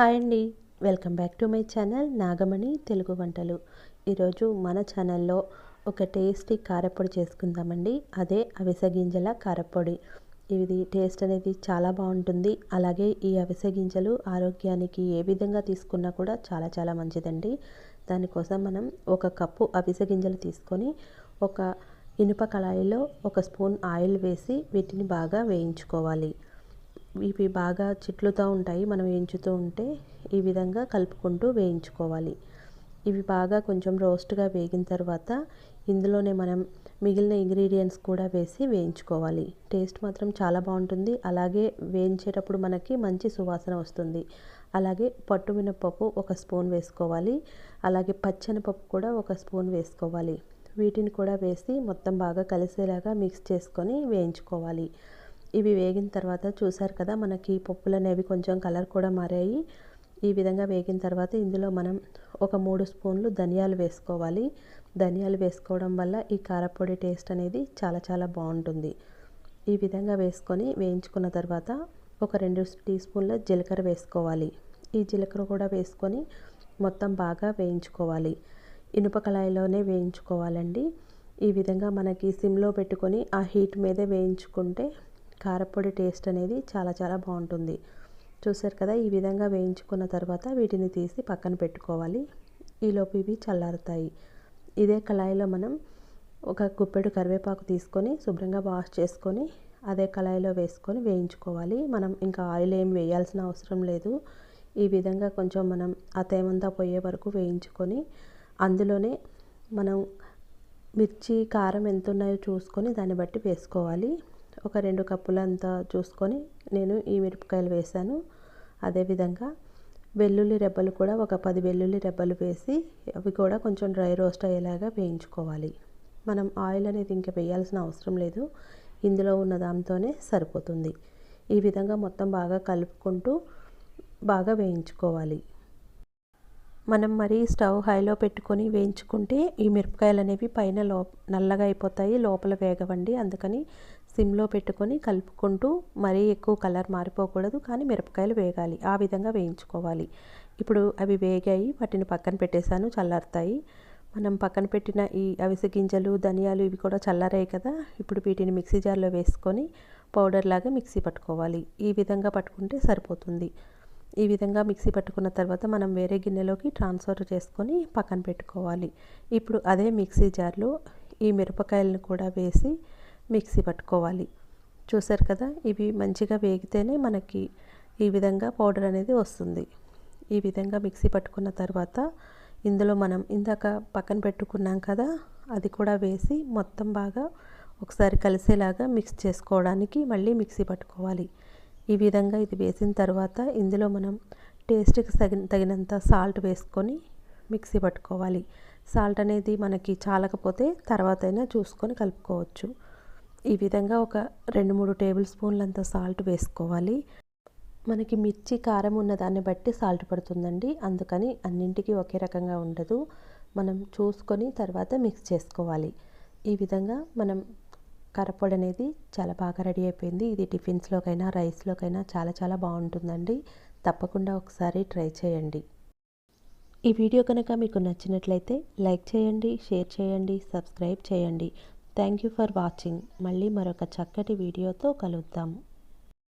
Hi అండి. Welcome back to my channel Nagamani Telugu వంటలు. ఈరోజు మన ఛానల్లో ఒక టేస్టీ కారపొడి చేసుకుందామండి. అదే అవిసె గింజల కారపొడి. ఇది టేస్ట్ అనేది చాలా బాగుంటుంది. అలాగే ఈ అవిసె గింజలు ఆరోగ్యానికి ఏ విధంగా తీసుకున్నా కూడా చాలా చాలా మంచిదండి. దానికోసం మనం ఒక కప్పు అవిసె గింజలు తీసుకొని ఒక ఇనుప కళాయిలో ఒక స్పూన్ ఆయిల్ వేసి వీటిని బాగా వేయించుకోవాలి. ఇవి బాగా చిట్లుతూ ఉంటాయి. మనం వేయించుతూ ఉంటే ఈ విధంగా కలుపుకుంటూ వేయించుకోవాలి. ఇవి బాగా కొంచెం రోస్ట్గా వేగిన తర్వాత ఇందులోనే మనం మిగిలిన ఇంగ్రీడియంట్స్ కూడా వేసి వేయించుకోవాలి. టేస్ట్ మాత్రం చాలా బాగుంటుంది. అలాగే వేయించేటప్పుడు మనకి మంచి సువాసన వస్తుంది. అలాగే పట్టు మినపప్పు ఒక స్పూన్ వేసుకోవాలి. అలాగే పచ్చనిపప్పు కూడా ఒక స్పూన్ వేసుకోవాలి. వీటిని కూడా వేసి మొత్తం బాగా కలిసేలాగా మిక్స్ చేసుకొని వేయించుకోవాలి. ఇవి వేగిన తర్వాత చూసారు కదా మనకి పప్పులు అనేవి కొంచెం కలర్ కూడా మారాయి. ఈ విధంగా వేగిన తర్వాత ఇందులో మనం ఒక మూడు స్పూన్లు ధనియాలు వేసుకోవాలి. ధనియాలు వేసుకోవడం వల్ల ఈ కారపొడి టేస్ట్ అనేది చాలా చాలా బాగుంటుంది. ఈ విధంగా వేసుకొని వేయించుకున్న తర్వాత ఒక రెండు టీ స్పూన్ల జీలకర్ర వేసుకోవాలి. ఈ జీలకర్ర కూడా వేసుకొని మొత్తం బాగా వేయించుకోవాలి. ఇనుప కళాయిలోనే వేయించుకోవాలండి. ఈ విధంగా మనకి సిమ్లో పెట్టుకొని ఆ హీట్ మీదే వేయించుకుంటే కారపొడి టేస్ట్ అనేది చాలా చాలా బాగుంటుంది. చూసారు కదా ఈ విధంగా వేయించుకున్న తర్వాత వీటిని తీసి పక్కన పెట్టుకోవాలి. ఈలోపు ఇవి చల్లారుతాయి. ఇదే కళాయిలో మనం ఒక గుప్పెడు కరివేపాకు తీసుకొని శుభ్రంగా వాష్ చేసుకొని అదే కళాయిలో వేసుకొని వేయించుకోవాలి. మనం ఇంకా ఆయిల్ ఏం వేయాల్సిన అవసరం లేదు. ఈ విధంగా కొంచెం మనం ఆ తేమంతా పోయే వరకు వేయించుకొని అందులోనే మనం మిర్చి కారం ఎంత ఉన్నాయో చూసుకొని దాన్ని బట్టి వేసుకోవాలి. ఒక రెండు కప్పులంతా చూసుకొని నేను ఈ మిరపకాయలు వేసాను అదేవిధంగా వెల్లుల్లి రెబ్బలు కూడా ఒక పది వెల్లుల్లి రెబ్బలు వేసి అవి కూడా కొంచెం డ్రై రోస్ట్ అయ్యేలాగా వేయించుకోవాలి. మనం ఆయిల్ అనేది ఇంకా వేయాల్సిన అవసరం లేదు. ఇందులో ఉన్న దాంతోనే సరిపోతుంది. ఈ విధంగా మొత్తం బాగా కలుపుకుంటూ బాగా వేయించుకోవాలి. మనం మరీ స్టవ్ హైలో పెట్టుకొని వేయించుకుంటే ఈ మిరపకాయలు అనేవి పైన లో నల్లగా అయిపోతాయి లోపల వేగవండి. అందుకని సిమ్లో పెట్టుకొని కలుపుకుంటూ మరీ ఎక్కువ కలర్ మారిపోకూడదు కానీ మిరపకాయలు వేగాలి. ఆ విధంగా వేయించుకోవాలి. ఇప్పుడు అవి వేగాయి వాటిని పక్కన పెట్టేశాను చల్లారుతాయి. మనం పక్కన పెట్టిన ఈ అవిసె గింజలు ధనియాలు ఇవి కూడా చల్లారాయి కదా. ఇప్పుడు వీటిని మిక్సీ జార్లో వేసుకొని పౌడర్ లాగా మిక్సీ పట్టుకోవాలి. ఈ విధంగా పట్టుకుంటే సరిపోతుంది. ఈ విధంగా మిక్సీ పట్టుకున్న తర్వాత మనం వేరే గిన్నెలోకి ట్రాన్స్ఫర్ చేసుకొని పక్కన పెట్టుకోవాలి. ఇప్పుడు అదే మిక్సీ జార్లో ఈ మిరపకాయలను కూడా వేసి మిక్సీ పట్టుకోవాలి. చూసారు కదా ఇవి మంచిగా వేగితేనే మనకి ఈ విధంగా పౌడర్ అనేది వస్తుంది. ఈ విధంగా మిక్సీ పట్టుకున్న తర్వాత ఇందులో మనం ఇందాక పక్కన పెట్టుకున్నాం కదా అది కూడా వేసి మొత్తం బాగా ఒకసారి కలిసేలాగా మిక్స్ చేసుకోవడానికి మళ్ళీ మిక్సీ పట్టుకోవాలి. ఈ విధంగా ఇది వేసిన తర్వాత ఇందులో మనం టేస్ట్కి తగిన తగినంత సాల్ట్ వేసుకొని మిక్సీ పట్టుకోవాలి. సాల్ట్ అనేది మనకి చాలకపోతే తర్వాత అయినా చూసుకొని కలుపుకోవచ్చు. ఈ విధంగా ఒక రెండు మూడు టేబుల్ స్పూన్లంత సాల్ట్ వేసుకోవాలి. మనకి మిర్చి కారం ఉన్న దాన్ని బట్టి సాల్ట్ పడుతుందండి. అందుకని అన్నింటికి ఒకే రకంగా ఉండదు. మనం చూసుకొని తర్వాత మిక్స్ చేసుకోవాలి. ఈ విధంగా మనం కరపొడి అనేది చాలా బాగా రెడీ అయిపోయింది. ఇది టిఫిన్స్లోకైనా రైస్లోకైనా చాలా చాలా బాగుంటుందండి. తప్పకుండా ఒకసారి ట్రై చేయండి. ఈ వీడియో కనుక మీకు నచ్చినట్లయితే లైక్ చేయండి షేర్ చేయండి సబ్స్క్రైబ్ చేయండి. Thank you for watching. మళ్ళీ మరొక చక్కటి వీడియోతో కలుద్దాము